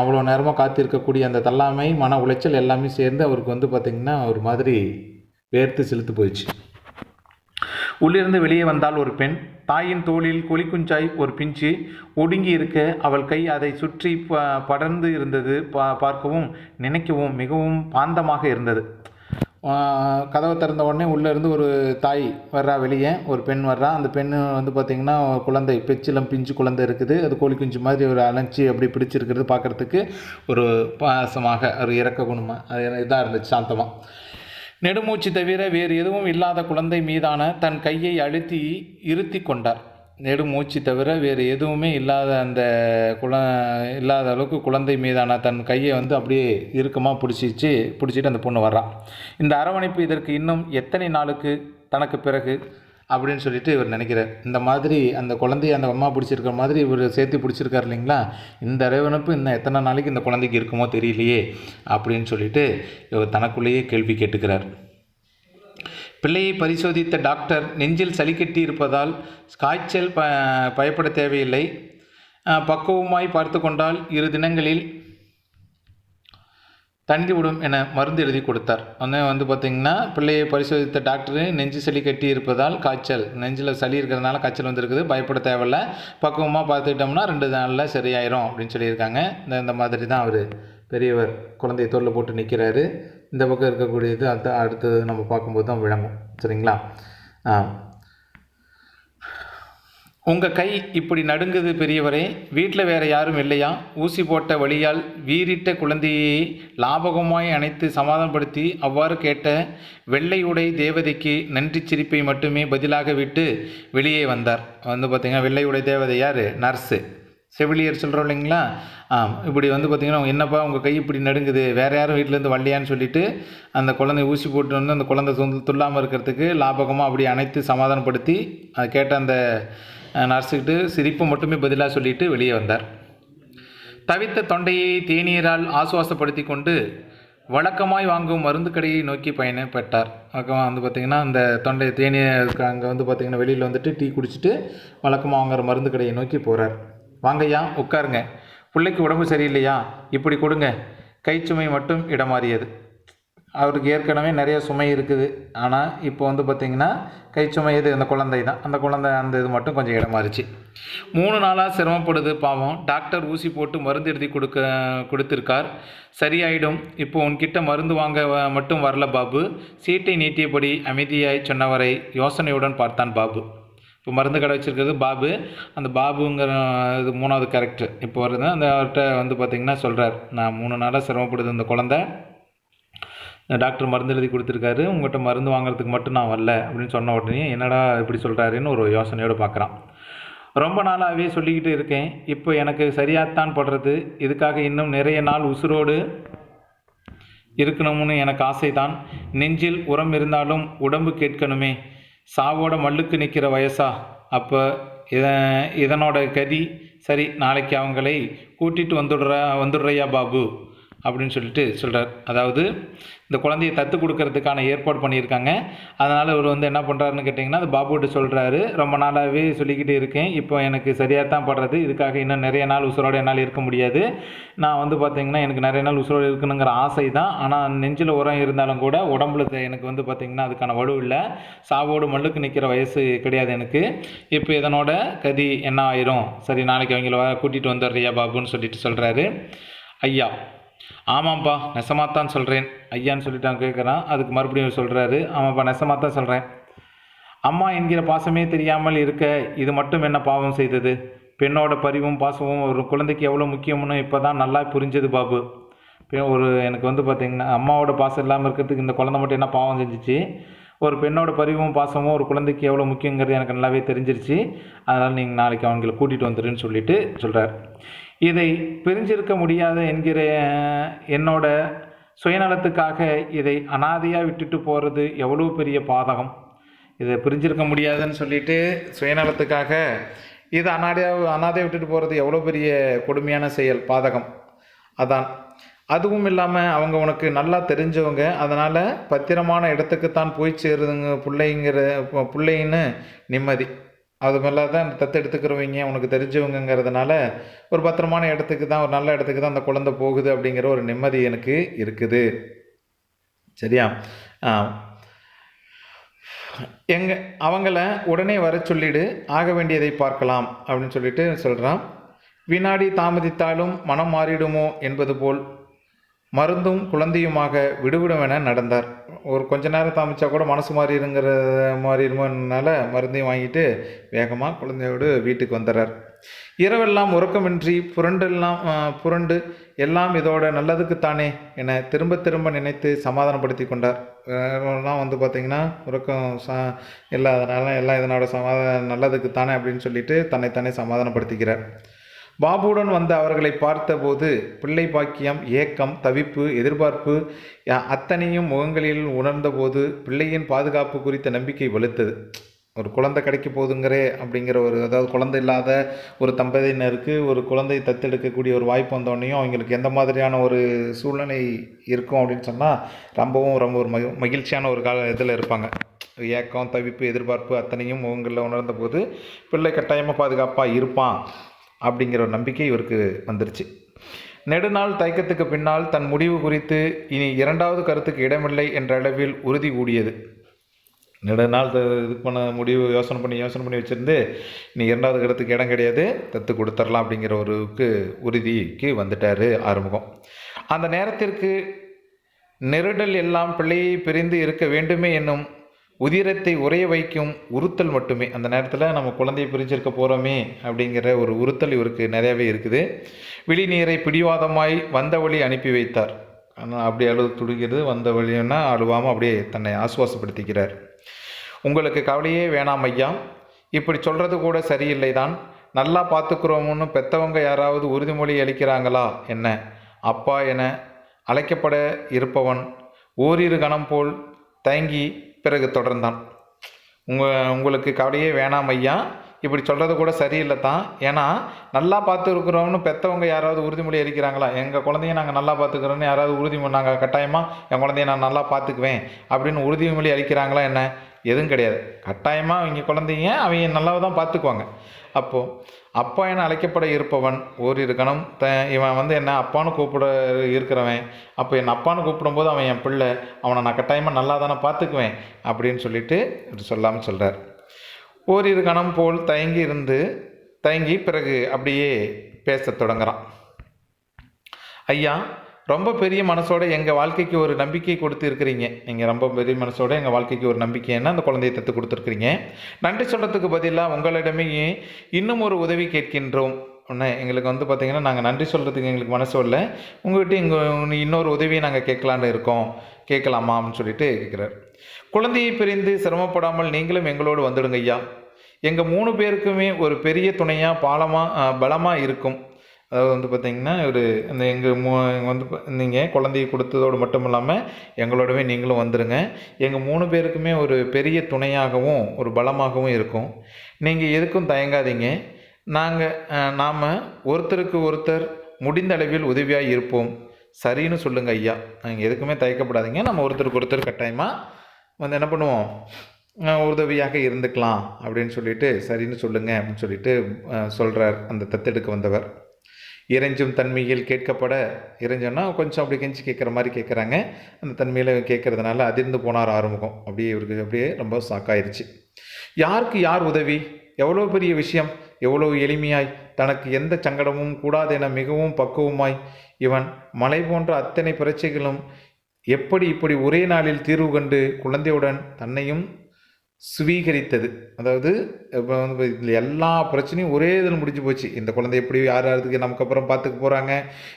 அவ்வளோ நேரமாக காத்திருக்கக்கூடிய அந்த தள்ளாமை மன உளைச்சல் எல்லாமே சேர்ந்து அவருக்கு வந்து பார்த்திங்கன்னா ஒரு மாதிரி வேர்த்து சிலுத்து போயிடுச்சு. உள்ளிருந்து வெளியே வந்தால் ஒரு பெண். தாயின் தோளில் கொலிக்குஞ்சாய் ஒரு பிஞ்சு. ஒடுங்கி இருக்க அவள் கை அதை சுற்றி ப படர்ந்து இருந்தது பா பார்க்கவும் நினைக்கவும் மிகவும் பாந்தமாக இருந்தது. கதவை திறந்த உடனே உள்ளே இருந்து ஒரு தாய் வர்றா வெளியே. ஒரு பெண் வர்றா. அந்த பெண் வந்து பார்த்திங்கன்னா குழந்தை பெச்சிலம் பிஞ்சு குழந்தை இருக்குது. அது கோழி குஞ்சு மாதிரி ஒரு அலைஞ்சி அப்படி பிடிச்சிருக்கிறது பார்க்குறதுக்கு ஒரு பாசமாக ஒரு இறக்க குணமாக அது இதாக இருந்துச்சு சாந்தமாக நெடுமூச்சு தவிர வேறு எதுவும் இல்லாத குழந்தை மீதான தன் கையை அழுத்தி இருத்தி கொண்டார். நெடுமூச்சு தவிர வேறு எதுவுமே இல்லாத அந்த குழ இல்லாத அளவுக்கு குழந்தை மீதான தன் கையை வந்து அப்படியே இறுக்கமாக பிடிச்சிச்சு பிடிச்சிட்டு அந்த பொண்ணு வர்றான் இந்த அரவணைப்பு இதற்கு இன்னும் எத்தனை நாளுக்கு தனக்கு பிறகு? அப்படின்னு சொல்லிட்டு இவர் நினைக்கிறார். இந்த மாதிரி அந்த குழந்தைய அந்த அம்மா பிடிச்சிருக்கிற மாதிரி இவர் சேர்த்து பிடிச்சிருக்காரு இல்லைங்களா? இந்த இறைவனுப்பு இன்னும் எத்தனை நாளைக்கு இந்த குழந்தைக்கு இருக்குமோ தெரியலையே அப்படின்னு சொல்லிட்டு இவர் தனக்குள்ளேயே கேள்வி கேட்டுக்கிறார். பிள்ளையை பரிசோதித்த டாக்டர் நெஞ்சில் சளி கட்டி இருப்பதால் காய்ச்சல் ப பயப்பட தேவையில்லை. பக்குவமாய் பார்த்து கொண்டால் இரு தினங்களில் தண்டி விடும் என மருந்து எழுதி கொடுத்தார். வந்து வந்து பார்த்திங்கன்னா பிள்ளையை பரிசோதித்த டாக்டரு நெஞ்சு சளி கட்டி இருப்பதால் காய்ச்சல். நெஞ்சில் சளி இருக்கிறதுனால காய்ச்சல் வந்திருக்குது பயப்பட தேவையில்ல. பக்குவமாக பார்த்துக்கிட்டோம்னா ரெண்டு நாளில் சரியாயிரும் அப்படின்னு சொல்லியிருக்காங்க. இந்த இந்த மாதிரி தான் அவர் பெரியவர் குழந்தைய தோளில் போட்டு நிற்கிறாரு இந்த பக்கம் இருக்கக்கூடியது அடுத்த அடுத்தது நம்ம பார்க்கும்போது தான் விளங்கும். சரிங்களா? ஆ. உங்கள் கை இப்படி நடுங்குது பெரியவரே வீட்டில் வேறு யாரும் இல்லையா? ஊசி போட்ட வழியால் வீறிட்ட குழந்தையை லாபகமாய் அணைத்து சமாதானப்படுத்தி அவ்வாறு கேட்ட வெள்ளை உடை தேவதைக்கு நன்றி சிரிப்பை மட்டுமே பதிலாக விட்டு வெளியே வந்தார். வந்து பார்த்திங்கன்னா வெள்ளை உடை தேவதை யார்? நர்ஸு. செவிலியர் சொல்கிறோம் இல்லைங்களா? ஆ இப்படி வந்து பார்த்திங்கன்னா என்னப்பா உங்கள் கை இப்படி நடுங்குது? வேறு யாரும் வீட்டிலேருந்து வரலையான்னு சொல்லிட்டு அந்த குழந்தை ஊசி போட்டு வந்து அந்த குழந்தை துள் துல்லாமல் இருக்கிறதுக்கு லாபகமாக அப்படி அனைத்து சமாதானப்படுத்தி அதை கேட்ட அந்த நர்ஸுக்கிட்டு சிரிப்பு மட்டுமே பதிலாக சொல்லிட்டு வெளியே வந்தார். தவித்த தொண்டையை தேநீரால் ஆசுவாசப்படுத்தி கொண்டு வழக்கமாய் வாங்கும் மருந்து கடையை நோக்கி பயணப்பட்டார். வழக்கமாக வந்து பார்த்திங்கன்னா அந்த தொண்டை தேநீர் அங்கே வந்து பார்த்திங்கன்னா வெளியில் வந்துட்டு டீ குடிச்சிட்டு வழக்கமாக வாங்குற மருந்து கடையை நோக்கி போகிறார் வாங்கய்யா உட்காருங்க. பிள்ளைக்கு உடம்பு சரியில்லையா? இப்படி கொடுங்க. கைச்சுமை மட்டும் இடமாறியது. அவருக்கு ஏற்கனவே நிறைய சுமை இருக்குது. ஆனால் இப்போ வந்து பார்த்திங்கன்னா கைச்சுமை இது அந்த குழந்தை தான். அந்த குழந்தை அந்த இது மட்டும் கொஞ்சம் இடமாறிச்சு. மூணு நாளாக சிரமப்படுது பாவம். டாக்டர் ஊசி போட்டு மருந்து எழுதி கொடுக்க கொடுத்துருக்கார். சரியாயிடும். இப்போ உன்கிட்ட மருந்து வாங்க வ- மட்டும் வரல பாபு. சீட்டை நீட்டியபடி அமைதியாய் சொன்னவரை யோசனையுடன் பார்த்தான் பாபு. இப்போ மருந்து கடை வச்சுருக்கிறது பாபு. அந்த பாபுங்கிற இது மூணாவது கேரக்டர் இப்போ வருது. அந்த அவர்கிட்ட வந்து பார்த்திங்கன்னா சொல்கிறார் நான் மூணு நாளாக சிரமப்படுது இந்த குழந்தை. டாக்டர் மருந்து எழுதி கொடுத்துருக்காரு. உங்கள்கிட்ட மருந்து வாங்குறதுக்கு மட்டும் நான் வரல. அப்படின்னு சொன்ன உடனே என்னடா இப்படி சொல்கிறாருன்னு ஒரு யோசனையோடு பார்க்குறான் ரொம்ப நாளாகவே சொல்லிக்கிட்டு இருக்கேன். இப்போ எனக்கு சரியாகத்தான் படுறது. இதுக்காக இன்னும் நிறைய நாள் உசுரோடு இருக்கணும்னு எனக்கு ஆசைதான். நெஞ்சில் உரம் இருந்தாலும் உடம்பு கேட்கணுமே. சாவோட மல்லுக்கு நிற்கிற வயசா? அப்போ இத இதனோட கதி? சரி நாளைக்கு அவங்களை கூட்டிகிட்டு வந்துடுறா வந்துடுறையா பாபு? அப்படின்னு சொல்லிட்டு சொல்கிறார் அதாவது இந்த குழந்தைய தத்து கொடுக்கறதுக்கான ஏற்பாடு பண்ணியிருக்காங்க. அதனால் இவர் வந்து என்ன பண்ணுறாருன்னு கேட்டிங்கன்னா அது பாபுகிட்ட சொல்கிறாரு ரொம்ப நாளாகவே சொல்லிக்கிட்டு இருக்கேன். இப்போ எனக்கு சரியாக தான் படுறது. இதுக்காக இன்னும் நிறைய நாள் உசுரோடு என்னால் இருக்க முடியாது. நான் வந்து பார்த்திங்கன்னா எனக்கு நிறைய நாள் உசுரோடு இருக்கணுங்கிற ஆசை தான் ஆனால் நெஞ்சில் உரம் இருந்தாலும் கூட உடம்புல எனக்கு வந்து பார்த்திங்கன்னா அதுக்கான வலு இல்லை. சாவோடு மல்லுக்கு நிற்கிற வயசு கிடையாது எனக்கு. இப்போ இதனோட கதி என்ன ஆயிரும்? சரி நாளைக்கு அவங்கள கூட்டிகிட்டு வந்துடுறியா பாபுன்னு சொல்லிட்டு சொல்கிறாரு ஐயா ஆமாம்ப்பா நெசமாகத்தான் சொல்கிறேன் ஐயான்னு சொல்லிட்டு அவன் கேட்குறான் அதுக்கு மறுபடியும் சொல்கிறாரு ஆமாம்ப்பா நெசமாக தான் சொல்கிறேன் அம்மா என்கிற பாசமே தெரியாமல் இருக்க இது மட்டும் என்ன பாவம் செய்தது? பெண்ணோட பரிவும் பாசமும் ஒரு குழந்தைக்கு எவ்வளோ முக்கியம்னு இப்போ தான் நல்லா புரிஞ்சது பாபு. ஒரு எனக்கு வந்து பார்த்திங்கன்னா அம்மாவோட பாசம் இல்லாமல் இருக்கிறதுக்கு இந்த குழந்தை மட்டும் என்ன பாவம் செஞ்சுச்சு? ஒரு பெண்ணோட பரிவும் பாசமும் ஒரு குழந்தைக்கு எவ்வளோ முக்கியங்கிறது எனக்கு நல்லாவே தெரிஞ்சிருச்சு. அதனால் நீங்கள் நாளைக்கு அவங்கள கூட்டிகிட்டு வந்துடுன்னு சொல்லிட்டு சொல்கிறார் இதை பிரிஞ்சிருக்க முடியாத என்கிற என்னோட சுயநலத்துக்காக இதை அனாதையாக விட்டுட்டு போகிறது எவ்வளோ பெரிய பாதகம்? இதை பிரிஞ்சிருக்க முடியாதுன்னு சொல்லிட்டு சுயநலத்துக்காக இது அனாதையாக அனாதையாக விட்டுட்டு போகிறது எவ்வளோ பெரிய கொடுமையான செயல் பாதகம்? அதான். அதுவும் இல்லாமல் அவங்க உனக்கு நல்லா தெரிஞ்சவங்க அதனால் பத்திரமான இடத்துக்கு தான் போய் சேருதுங்க பிள்ளைங்கிற பிள்ளைன்னு நிம்மதி. அது மேலே தான் தத்து எடுத்துக்கிறவங்க உனக்கு தெரிஞ்சவங்கங்கிறதுனால ஒரு பத்திரமான இடத்துக்கு தான் ஒரு நல்ல இடத்துக்கு தான் அந்த குழந்தை போகுது அப்படிங்கிற ஒரு நிம்மதி எனக்கு இருக்குது. சரியா? எங்க அவங்கள உடனே வர சொல்லிடு ஆக வேண்டியதை பார்க்கலாம் அப்படின்னு சொல்லிட்டு சொல்கிறான் வினாடி தாமதித்தாலும் மனம் மாறிடுமோ என்பது போல் மருந்தும் குழந்தையுமாக விடுவிடுமென நடந்தார். ஒரு கொஞ்ச நேரம் தாமிச்சா கூட மனசு மாறிடுங்கிற மாறிடுமோனால மருந்தையும் வாங்கிட்டு வேகமாக குழந்தையோடு வீட்டுக்கு வந்துடுறார் இரவெல்லாம் உறக்கமின்றி புரண்டெல்லாம் புரண்டு எல்லாம் இதோட நல்லதுக்குத்தானே என திரும்ப திரும்ப நினைத்து சமாதானப்படுத்தி கொண்டார். வேறெல்லாம் வந்து பார்த்திங்கன்னா உறக்கம் சா இல்லாதனால எல்லாம் இதனோட சமாதான நல்லதுக்குத்தானே அப்படின்னு சொல்லிட்டு தன்னைத்தானே சமாதானப்படுத்திக்கிறார். பாபுவுடன் வந்த அவர்களை பார்த்தபோது பிள்ளை பாக்கியம் ஏக்கம் தவிப்பு எதிர்பார்ப்பு அத்தனையும் முகங்களில் உணர்ந்தபோது பிள்ளையின் பாதுகாப்பு குறித்த நம்பிக்கை வலுத்தது ஒரு குழந்தை கிடைக்க போதுங்கிறே அப்படிங்கிற ஒரு அதாவது குழந்தை இல்லாத ஒரு தம்பதியினருக்கு ஒரு குழந்தை தத்தெடுக்கக்கூடிய ஒரு வாய்ப்பு வந்தோடனையும் அவங்களுக்கு எந்த மாதிரியான ஒரு சூழ்நிலை இருக்கும் அப்படின்னு சொன்னால் ரொம்பவும் ரொம்ப ஒரு மகி மகிழ்ச்சியான ஒரு கால இதில் இருப்பாங்க. ஏக்கம் தவிப்பு எதிர்பார்ப்பு அத்தனையும் முகங்களில் உணர்ந்த போது பிள்ளை கட்டாயமாக பாதுகாப்பாக இருப்பான். அப்படிங்கிற ஒரு நம்பிக்கை இவருக்கு வந்துருச்சு. நெடுநாள் தயக்கத்துக்கு பின்னால் தன் முடிவு குறித்து இனி இரண்டாவது கருத்துக்கு இடமில்லை என்ற அளவில் உறுதி கூடியது. நெடுநாள் த- இது பண்ண முடிவு யோசனை பண்ணி யோசனை பண்ணி வச்சுருந்து இனி இரண்டாவது கருத்துக்கு இடம் கிடையாது தத்து கொடுத்துடலாம் அப்படிங்கிற ஒருக்கு உறுதிக்கு வந்துட்டார் ஆறுமுகம். அந்த நேரத்திற்கு நெருடல் எல்லாம் பிள்ளையை பிரிந்து இருக்க வேண்டுமே என்னும் உதிரத்தை உரைய வைக்கும் உறுத்தல் மட்டுமே. அந்த நேரத்தில் நம்ம குழந்தையை பிரிஞ்சிருக்க போகிறோமே அப்படிங்கிற ஒரு உறுத்தல் இவருக்கு நிறையவே இருக்குது. விழி நீரை பிடிவாதமாய் வந்த வழி அனுப்பி வைத்தார். ஆனால் அப்படி அழுது துடிக்கிறது வந்த வழின்னா அழுவாமல் அப்படியே தன்னை ஆசுவாசப்படுத்திக்கிறார். உங்களுக்கு கவலையே வேணாம் ஐயா. இப்படி சொல்கிறது கூட சரியில்லை தான் நல்லா பார்த்துக்குறோம்னு பெத்தவங்க யாராவது உறுதிமொழி அளிக்கிறாங்களா? என்ன? அப்பா என அழைக்கப்பட இருப்பவன் ஓரிரு கணம் போல் தயங்கி பிறகு தொடர்ந்தான். உங்கள் உங்களுக்கு கவலையே வேணாம் ஐயா. இப்படி சொல்கிறது கூட சரியில்லை தான். ஏன்னா நல்லா பார்த்துருக்குறோம்னு பெற்றவங்க யாராவது உறுதிமொழி அளிக்கிறாங்களா? எங்கள் குழந்தைய நாங்கள் நல்லா பார்த்துக்கிறோன்னு யாராவது உறுதிமொழி நாங்கள் கட்டாயமாக என் குழந்தைய நான் நல்லா பார்த்துக்குவேன் அப்படின்னு உறுதிமொழி அளிக்கிறாங்களா என்ன? எதுவும் கிடையாது. கட்டாயமாக அவங்க குழந்தைங்க அவங்க நல்லா தான் பார்த்துக்குவாங்க. அப்போது அப்பா என அழைக்கப்பட இருப்பவன் ஓரிரு கணம். த இவன் வந்து என்ன அப்பான்னு கூப்பிட இருக்கிறவன். அப்போ என் அப்பான்னு கூப்பிடும்போது அவன் என் பிள்ளை. அவனை நான் கட்டாயமாக நல்லா தானே பார்த்துக்குவேன் அப்படின்னு சொல்லிட்டு சொல்லாமல் சொல்கிறார் ஓரிரு கணம் போல் தயங்கி இருந்து தயங்கி பிறகு அப்படியே பேசத் தொடங்குறான். ஐயா ரொம்ப பெரிய மனசோட எங்கள் வாழ்க்கைக்கு ஒரு நம்பிக்கை கொடுத்து இருக்கிறீங்க. நீங்கள் ரொம்ப பெரிய மனசோட எங்கள் வாழ்க்கைக்கு ஒரு நம்பிக்கைன்னா அந்த குழந்தையை தத்து கொடுத்துருக்குறீங்க. நன்றி சொல்கிறதுக்கு பதிலாக உங்களிடமே இன்னும் ஒரு உதவி கேட்கின்றோம். ஒன்று எங்களுக்கு வந்து பார்த்திங்கன்னா நாங்கள் நன்றி சொல்கிறதுக்கு எங்களுக்கு மனசு இல்லை. உங்கள்கிட்ட இங்கே இன்னொரு உதவியை நாங்கள் கேட்கலான்னு இருக்கோம். கேட்கலாமா? அப்படின்னு சொல்லிட்டு கேட்குறாரு. குழந்தையை பிரிந்து சிரமப்படாமல் நீங்களும் எங்களோடு வந்துடுங்க ஐயா. எங்கள் மூணு பேருக்குமே ஒரு பெரிய துணையாக பாலமாக பலமாக இருக்கும். அதாவது வந்து பார்த்திங்கன்னா ஒரு இந்த எங்கள் மூ வந்து நீங்கள் குழந்தைய கொடுத்ததோடு மட்டும் இல்லாமல் எங்களோடவே நீங்களும் வந்துடுங்க எங்கள் மூணு பேருக்குமே ஒரு பெரிய துணையாகவும் ஒரு பலமாகவும் இருக்கும். நீங்கள் எதுக்கும் தயங்காதீங்க. நாங்கள் நாம் ஒருத்தருக்கு ஒருத்தர் முடிந்த அளவில் உதவியாக இருப்போம். சரின்னு சொல்லுங்கள் ஐயா. நாங்கள் எதுக்குமே தயக்கப்படாதீங்க. நம்ம ஒருத்தருக்கு ஒருத்தர் கட்டாயமாக வந்து என்ன பண்ணுவோம்? உதவியாக இருந்துக்கலாம் அப்படின்னு சொல்லிட்டு சரின்னு சொல்லுங்கள் அப்படின்னு சொல்லிட்டு சொல்கிறார் அந்த தத்தெடுக்க வந்தவர். இறைஞ்சும் தன்மையில் கேட்கப்பட இறைஞ்சோன்னா கொஞ்சம் அப்படி கெஞ்சி கேட்குற மாதிரி கேட்குறாங்க. அந்த தன்மையில் கேட்குறதுனால அதிர்ந்து போனார் ஆறுமுகம். அப்படியே இவருக்கு அப்படியே ரொம்ப சாக்காயிருச்சு யாருக்கு யார் உதவி? எவ்வளோ பெரிய விஷயம். எவ்வளோ எளிமையாய். தனக்கு எந்த சங்கடமும் கூடாதென மிகவும் பக்குவமாய் இவன் மலை போன்ற அத்தனை பிரச்சைகளும் எப்படி இப்படி ஒரே நாளில் தீர்வு கண்டு குழந்தையுடன் தன்னையும் சுவீகரித்தது. அதாவது இப்போ வந்து இதில் எல்லா பிரச்சனையும் ஒரே இதில் முடிஞ்சு போச்சு. இந்த குழந்தை எப்படி யார் யாருக்கு நமக்கு அப்புறம் பார்த்துக்க போகிறாங்க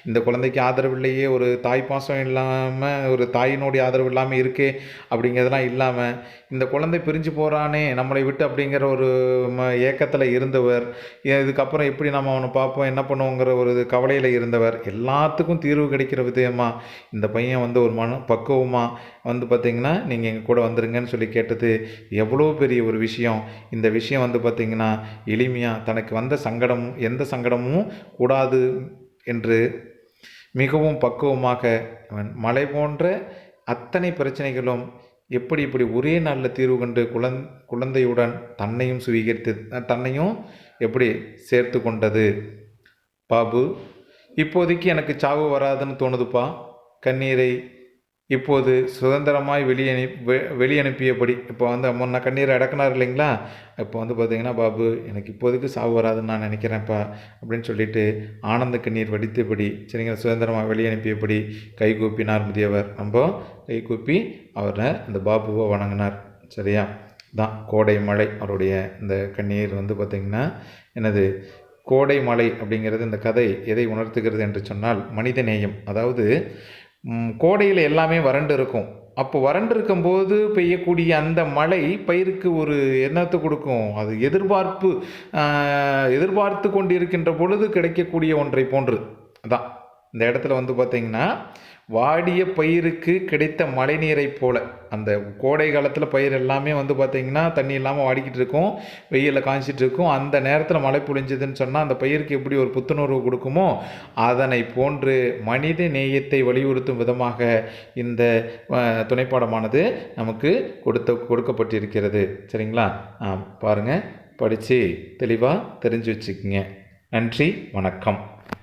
இந்த குழந்தைக்கு ஆதரவு இல்லையே ஒரு தாய் பாசம் இல்லாமல் ஒரு தாயினுடைய ஆதரவு இல்லாமல் இருக்கே அப்படிங்கிறதெல்லாம் இல்லாமல் இந்த குழந்தை பிரிஞ்சு போகிறானே நம்மளை விட்டு அப்படிங்கிற ஒரு ம ஏக்கத்தில் இருந்தவர் இதுக்கப்புறம் எப்படி நம்ம அவனை பார்ப்போம் என்ன பண்ணுவோங்கிற ஒரு கவலையில் இருந்தவர் எல்லாத்துக்கும் தீர்வு கிடைக்கிற விதமாக இந்த பையன் வந்து ஒரு மன பக்குவமாக வந்து பார்த்திங்கன்னா நீங்கள் எங்கள் கூட வந்துருங்கன்னு சொல்லி கேட்டது எவ்வளோ பெரிய ஒரு விஷயம். இந்த விஷயம் வந்து பார்த்திங்கன்னா எளிமையாக தனக்கு வந்த சங்கடம் எந்த சங்கடமும் கூடாது என்று மிகவும் பக்குவமாக அவன் மலை போன்ற அத்தனை பிரச்சனைகளும் எப்படி இப்படி ஒரே நாளில் தீர்வு கண்டு குழந் குழந்தையுடன் தன்னையும் சுவீகரித்து தன்னையும் எப்படி சேர்த்து கொண்டது? பாபு இப்போதைக்கு எனக்கு சாவு வராதுன்னு தோணுதுப்பா. கண்ணீரை இப்போது சுதந்திரமாய் வெளியனு வெ- வெளியனுப்பியபடி இப்போ வந்து முன்ன கண்ணீரை அடக்கினார் இல்லைங்களா? இப்போ வந்து பார்த்தீங்கன்னா பாபு எனக்கு இப்போதைக்கு சாவு வராதுன்னு நான் நினைக்கிறேன்ப்பா அப்படின்னு சொல்லிட்டு ஆனந்த கண்ணீர் வடித்தபடி சரிங்களா சுதந்திரமாக வெளியனுப்பியபடி கை கூப்பினார் முதியவர். நம்ம கைகூப்பி அவரை அந்த பாபுவை வணங்கினார். சரியா? தான் கோடை மழை அவருடைய இந்த கண்ணீர் வந்து பார்த்திங்கன்னா என்னது? கோடை மலை அப்படிங்கிறது இந்த கதை எதை உணர்த்துகிறது என்று சொன்னால் மனிதநேயம் அதாவது கோடையில் எல்லாமே வறண்டு இருக்கும். அப்போ வறண்டு இருக்கும்போது பெய்யக்கூடிய அந்த மழை பயிருக்கு ஒரு எண்ணத்தை கொடுக்கும்? அது எதிர்பார்ப்பு எதிர்பார்த்து கொண்டு இருக்கின்ற பொழுது கிடைக்கக்கூடிய ஒன்றை போன்று. அதான். இந்த இடத்துல வந்து பார்த்திங்கன்னா வாடிய பயிருக்கு கிடைத்த மழைநீரைப் போல. அந்த கோடை காலத்தில் பயிர் எல்லாமே வந்து பார்த்திங்கன்னா தண்ணி இல்லாமல் வாடிக்கிட்டு இருக்கும். வெயிலில் காய்ச்சிட்டு இருக்கும். அந்த நேரத்தில் மழை பொழிஞ்சதுன்னு சொன்னால் அந்த பயிருக்கு எப்படி ஒரு புத்துணர்வு கொடுக்குமோ அதனை போன்று மனித நேயத்தை வலியுறுத்தும் விதமாக இந்த துணைப்பாடமானது நமக்கு கொடுத்த கொடுக்கப்பட்டிருக்கிறது. சரிங்களா? பாருங்கள் படித்து தெளிவாக தெரிஞ்சு வச்சுக்கோங்க. நன்றி வணக்கம்.